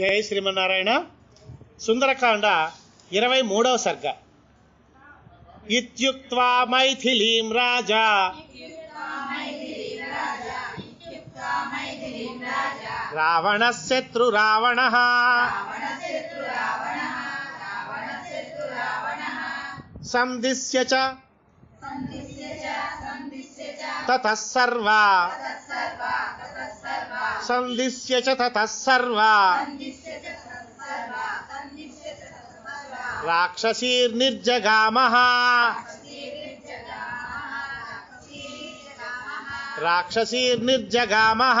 జయ శ్రీమన్నారాయణ. సుందరకాండ ఇరవై మూడవ సర్గ. ఇత్యుక్వా మైథిలీం రాజా. రావణ శత్రు రావణ. సందిశ్య చ. తతః సర్వా. సందిశ్య చ తతః సర్వా. రాక్షసీర్నిర్జగామః రాక్షసీర్నిర్జగామః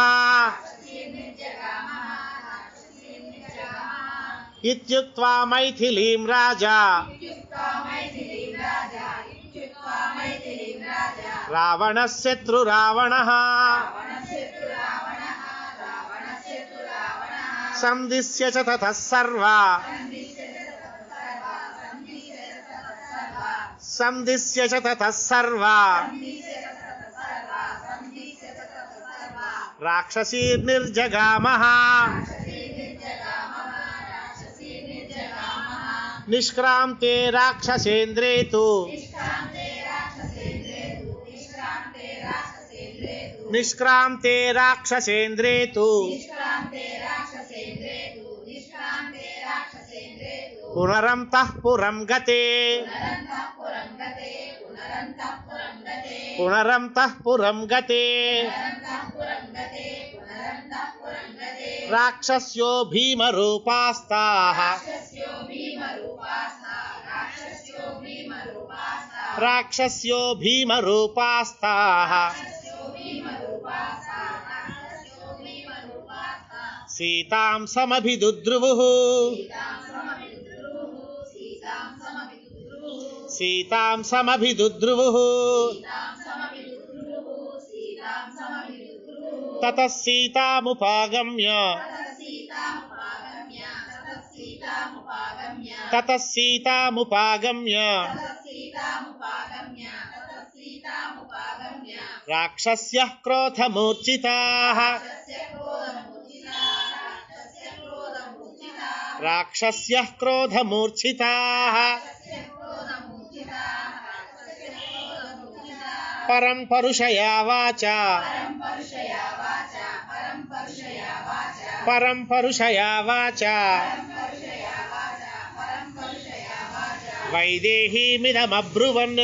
ఇత్యుక్త్వా మైథిలీం రాజా రావణ శత్రు రావణ సందిశ్య చ తతః సర్వా सन्धिस्य सर्वा। राक्षसीर्निर्जगामः निष्क्रान्ते राक्षसेन्द्रे तु निष्क्रान्ते राक्षसेन्द्रे तु पुनरं पुरं गते। पुनरं तः पुरं गते। राक्षस्यो भीमरूपास्ताः। राक्षस्यो भीमरूपास्ताः। सीतां समभिदुद्रुवुः। सीतां समभिदुद्रुवुः। ततः सीतामुपागम्य। ततः सीतामुपागम्य। राक्षस्यः क्रोधमूर्छिताः राक्षस्यः क्रोधमूर्छिताः परं परुषया वाचा। పరం పరుషయా వాచ. వైదేహీమిదమబ్రువన్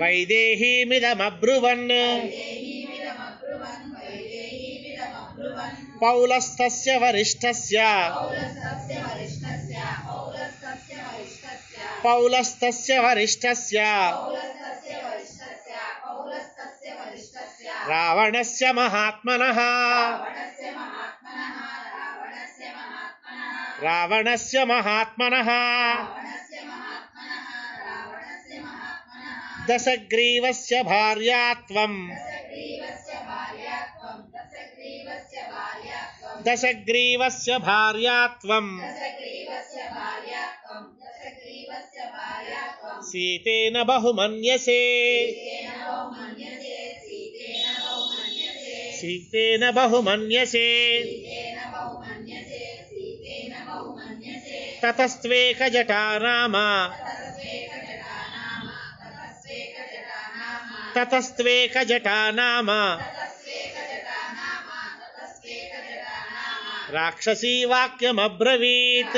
వైదేహీమిదమబ్రువన్ పౌలస్తస్య వరిష్ఠస్య పౌలస్తస్య వరిష్ఠస్య रावण से महात्म रावणस्य महात्मनः। रावणस्य महात्मनः। दशग्रीवस्य भार्यात्वम्। भार्व सीते न बहुमन्यसे। सीतेन बहुमन्यसे। ततस्त्वेकजटा राम ततस्त्वेकजटा नाम। राक्षसी वाक्यमब्रवीत्।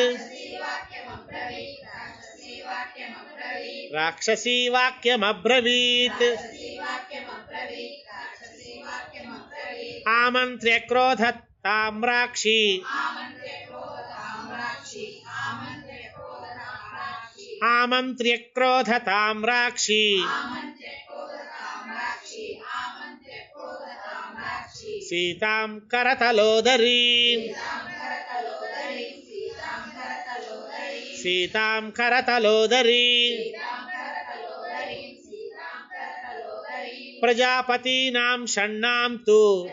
राक्षसी वाक्यमब्रवीत् आमंत्र्य क्रोध ताम्राक्षी। आमंत्र्य क्रोध ताम्राक्षी सीताम करतलोदरी सीताम करतलोदरी करतलोदरीं प्रजापतीनां षण्णां तू।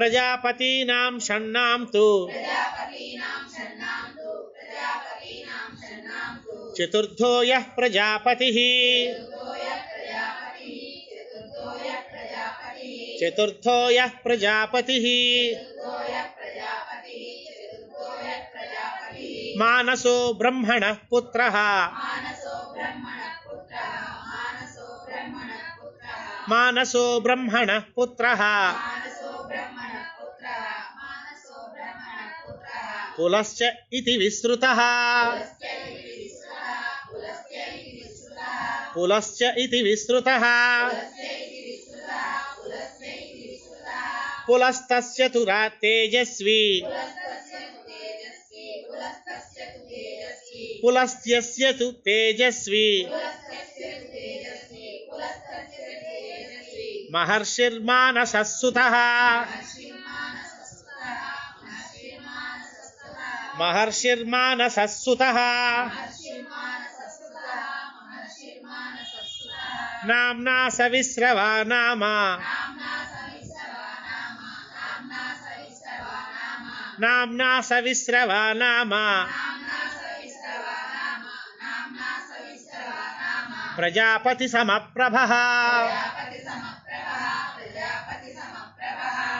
प्रजापतीनां षण्णां तु। चतुर्थो यः प्रजापतिः। चतुर्थो यः प्रजापतिः। मानसो ब्रह्मणः पुत्रः मानसो ब्रह्मणः पुत्रः। मानसो ब्रह्मणः पुत्रः। पुलश्च इति पुलश्च इति पुलस्तस्य तु तु तेजस्वी। महर्षिर्मानसः सुतः। महर्षिर्मानसः सुतः नाम्ना सविस्रवा नाम। नाम्ना सविस्रवा नाम। प्रजापतिसमप्रभः।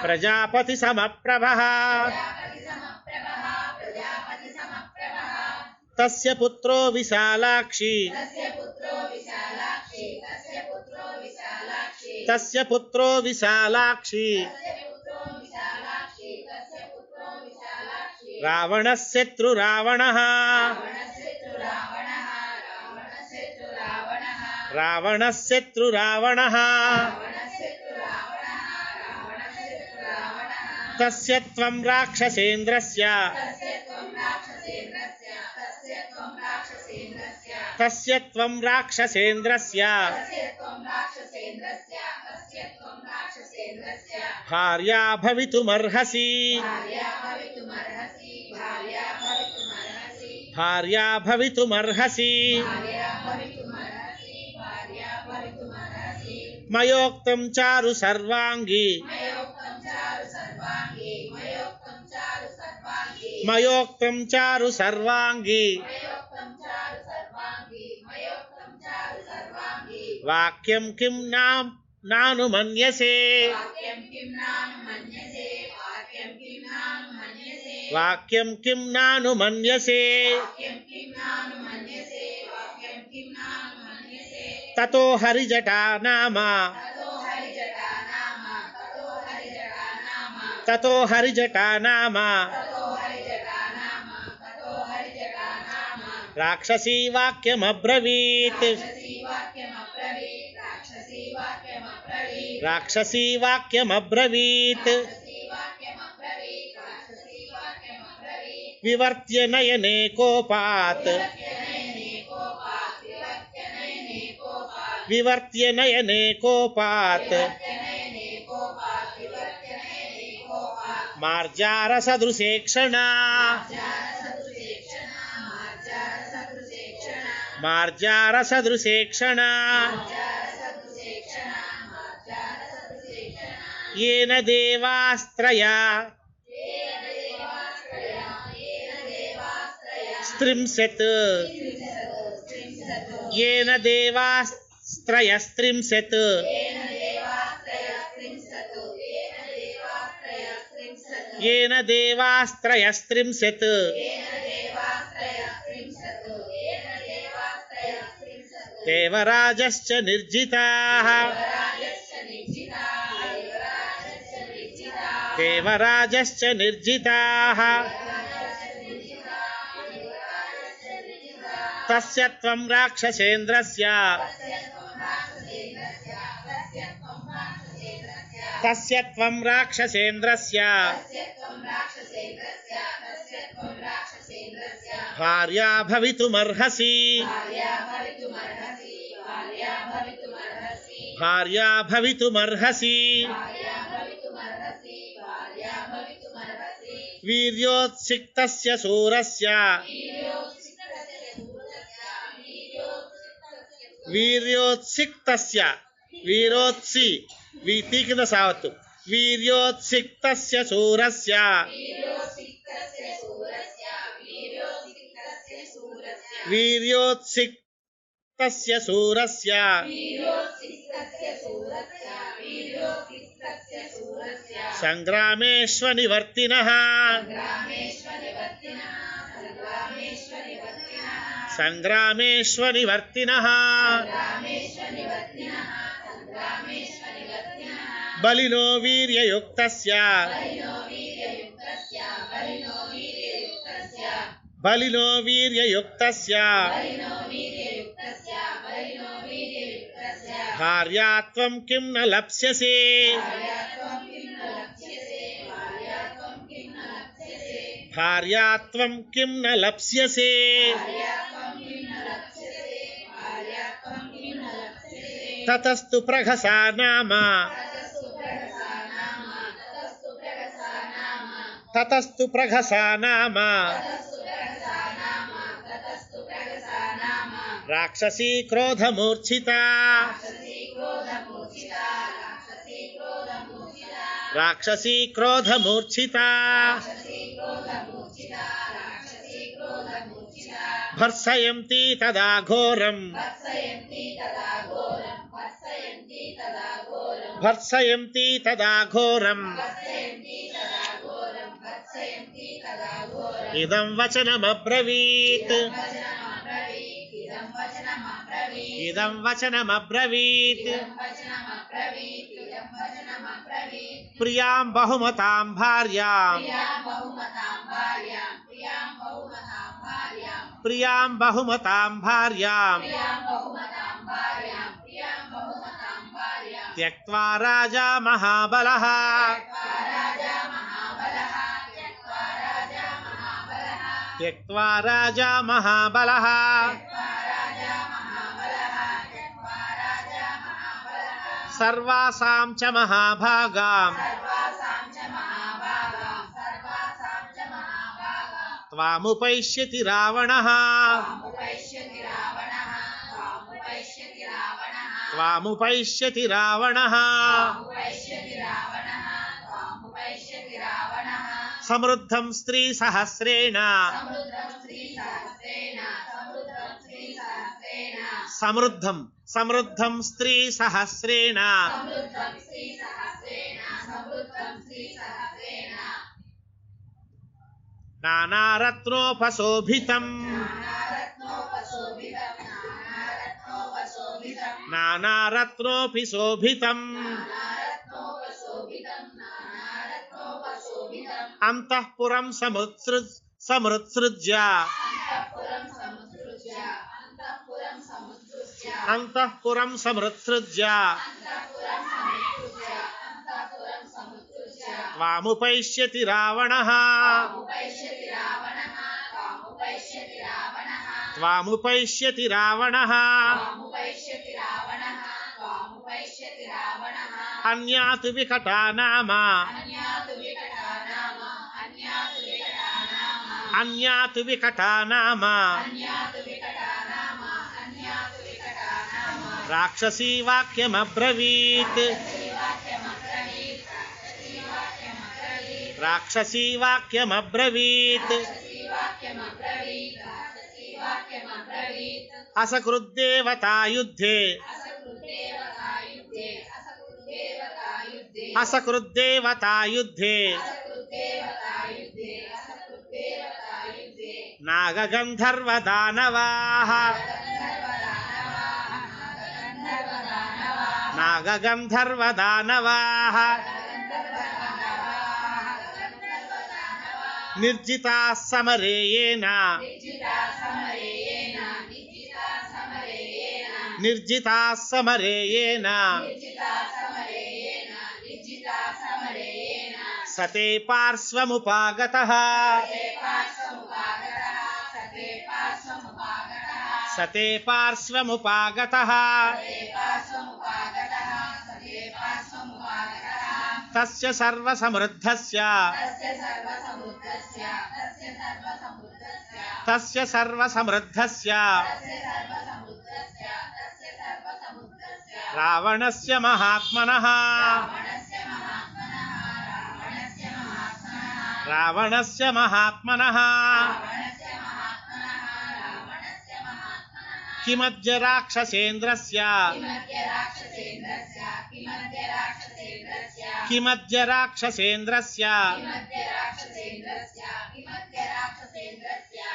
प्रजापतिसमप्रभः। तस्य पुत्रो विशालाक्षी। तस्य पुत्रो विशालाक्षी रावणः शत्रुरावणः रावणः शत्रुरावणः तस्य त्वं राक्षसेन्द्रस्य। तस्य त्वं राक्षसेन्द्रस्य। भार्या भवितुमर्हसि। भार्या भवितुमर्हसि। मयोक्तं चारु सर्वाङ्गी। मयोक्तं चारु सर्वाङ्गी। वाक्यं किं नाम नानुमन्यसे। वाक्यं किं नानुमन्यसे। ततो हरिजटा नाम। ततो हरिजटा नाम राक्षसी वाक्यमब्रवीत्। राक्षसी वाक्यमब्रवीत् विवर्त्य नयने कोपात्। विवर्त्य नयने कोपात्। मार्जारसदृशे क्षणा। मार्जारसदृशे क्षणा। येन देवास्त्रया स्त्रिंशत् येन देवास्त्रयस्त्रिंशत् येन देवास्त्रयस्त्रिंशत् देवराजश्च निर्जिताः देवराजश्च निर्जिताः। तस्य त्वं राक्षसेन्द्रस्य। तस्य त्वं राक्षसेन्द्रस्य। भार्या भवितुमर्हसि। भार्या भवितुमर्हसि। వీర్యోత్సిక్తస్య శూరస్య వీర్యోత్సిక్తస్య వీరోత్సి తి కింద సావత్తు వీర్యోత్సిక్తస్య శూరస్య వీర్యోత్సిక్తస్య శూరస్య వీర్యోత్సిక్తస్య శూరస్య వీర్యోత్సి సంగ్రామేష్నివర్తిన సంగ్రామేష్నివర్తిన బలిలో వీర్యయుక్త బలిలో వీర్యయుక్త భార్యాత్వం కిం న లప్స్యసే భార్యాత్వం కిం న లప్స్యసే తతస్తు ప్రఘసా నామ తతస్తు ప్రఘసా నామ రాక్షసీ క్రోధమూర్ఛిత राक्षसी क्रोधमूर्छिता। भर्सयन्ति तदा घोरम्। भर्सयन्ति तदा घोरम्। इदं वचनमब्रवीत्। इदं वचनमब्रवीत्। प्रियाँ बहुमतां भार्याम्। प्रियाँ बहुमतां भार्याम् त्यक्त्वा राजा महाबलः। त्यक्त्वा राजा महाबलः सर्वासा च महाभागाम्। त्वामुपैष्यति रावणः। त्वामुपैष्यति रावणः। समृद्धं स्त्रीसहस्रेण। సమృద్ధం సమృద్ధం స్త్రీ సహస్రేణ నానారత్నోపశోభితం నానారత్నోపి శోభితం అంతఃపురం సముత్సృ సముత్సృజ్య అంతఃపురం సమృత్సృజ్య వాముపైష్యతి రావణ. వాముపైష్యతి రావణ. అన్యాతు వికటా నామ అన్యాతు వికటా నామ राक्षसी वाक्यमब्रवीत् राक्षसी वाक्यमब्रवीत् असकृद्देवता युद्धे असकृद्देवता युद्धे नागगन्धर्वदानवाः। नागगन्धर्वदानवाः। निर्जिताः समरे येन निर्जिताः समरे येन सते पार्श्वमुपागतः। सते पार्श्वमुपागतः। तस्य सर्वसमृद्धस्य। तस्य सर्वसमृद्धस्य। रावणस्य महात्मनः। रावणस्य महात्मनः। किमद्य राक्षसेन्द्रस्य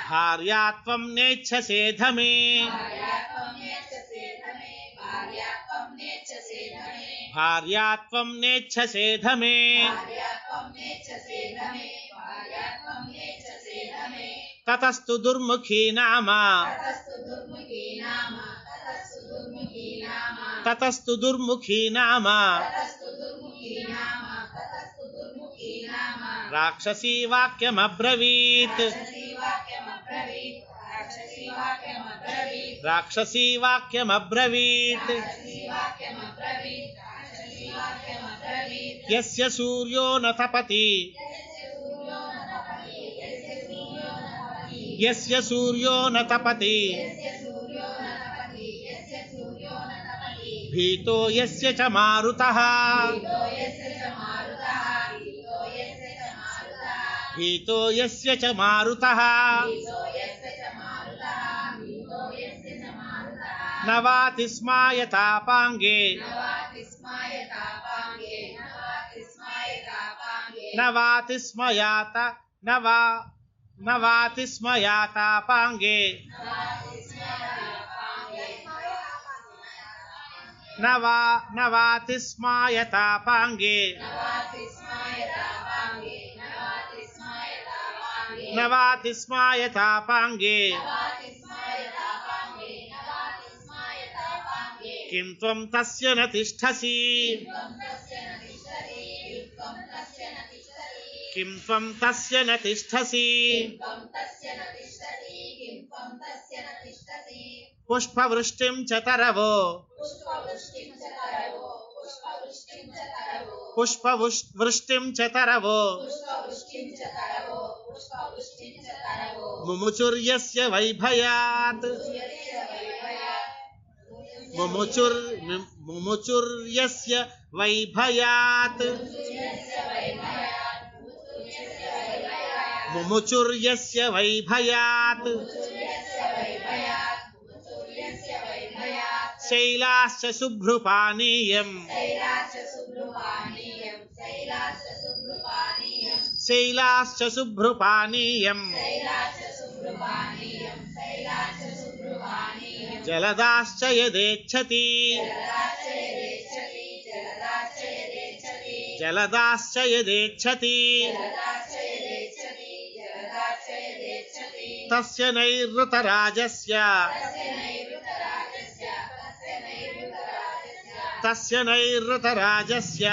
भार्या त्वं नेच्छसे धमे। भार्या त्वं नेच्छसे धमे। ततस्तु दुर्मुखी नाम। ततस्तु दुर्मुखी नाम राक्षसी वाक्यमब्रवीत् राक्षसी वाक्यमब्रवीत् यस्य सूर्यो न तपति यस्य सूर्यो भीतो यस्य च मारुतः। भीतो यस्य च मारुतः। न वाति स्मायतापाङ्गे न वाति स्मयात न वा न वाति स्मयातापाङ्गे न वा न वाति स्मायतापाङ्गे न वाति स्मायतापाङ्गे किं त्वं तस्य न तिष्ठसि। किं त्वं तस्य न तिष्ठसि। पुष्पवृष्टिं च तरवो। पुष्पवृष्टिं च तरवो। मुमुचुर्यस्य वैभयात्। मुमुचुर् मुमुचुर्यस्य वैभयात्। मुमुचुर्यस्य वैभयात्। शैलाश्च शुभ्रुपानीयम् शैलाश्च शुभ्रुपानीयम् जलदाश्च तस्य नैरृतराजस्य तस्य नैरृतराजस्य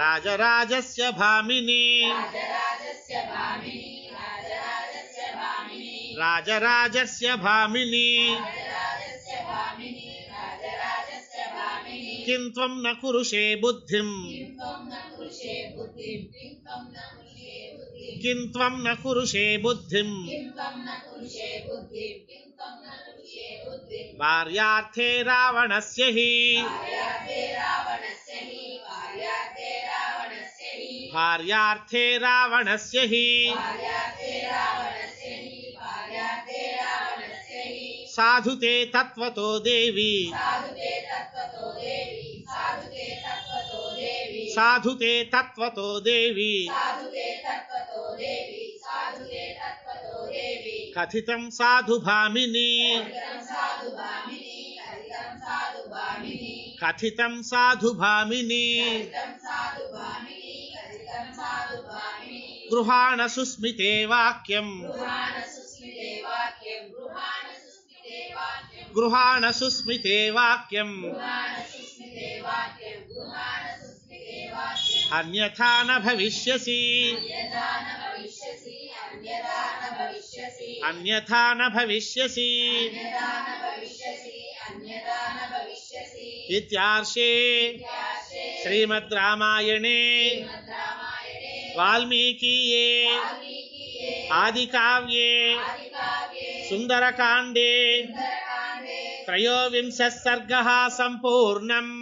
राजराजस्य भामिनी। राजराजस्य भामिनी किं त्वं न कुरुषे बुद्धिम्? किं त्वं न कुरुषे बुद्धिम्? भार्यार्थे रावणस्य हि। भार्यार्थे रावणस्य हि। साधु ते तत्त्वतो देवी। साधु ते तत्त्वतो देवी। कथितं साधु भामिनी। कथितं साधु भामिनी। गृहाण सुस्मिते वाक्यम् गृहाण सुस्मिते वाक्यम्। अन्यथा न भविष्यसि। अन्यथा न भविष्यसि इत्यार्षे श्रीमद् रामायणे। वाल्मीकीये आदिकाव्ये सुन्दरकाण्डे त्रयोविंशः सर्गः सम्पूर्णम्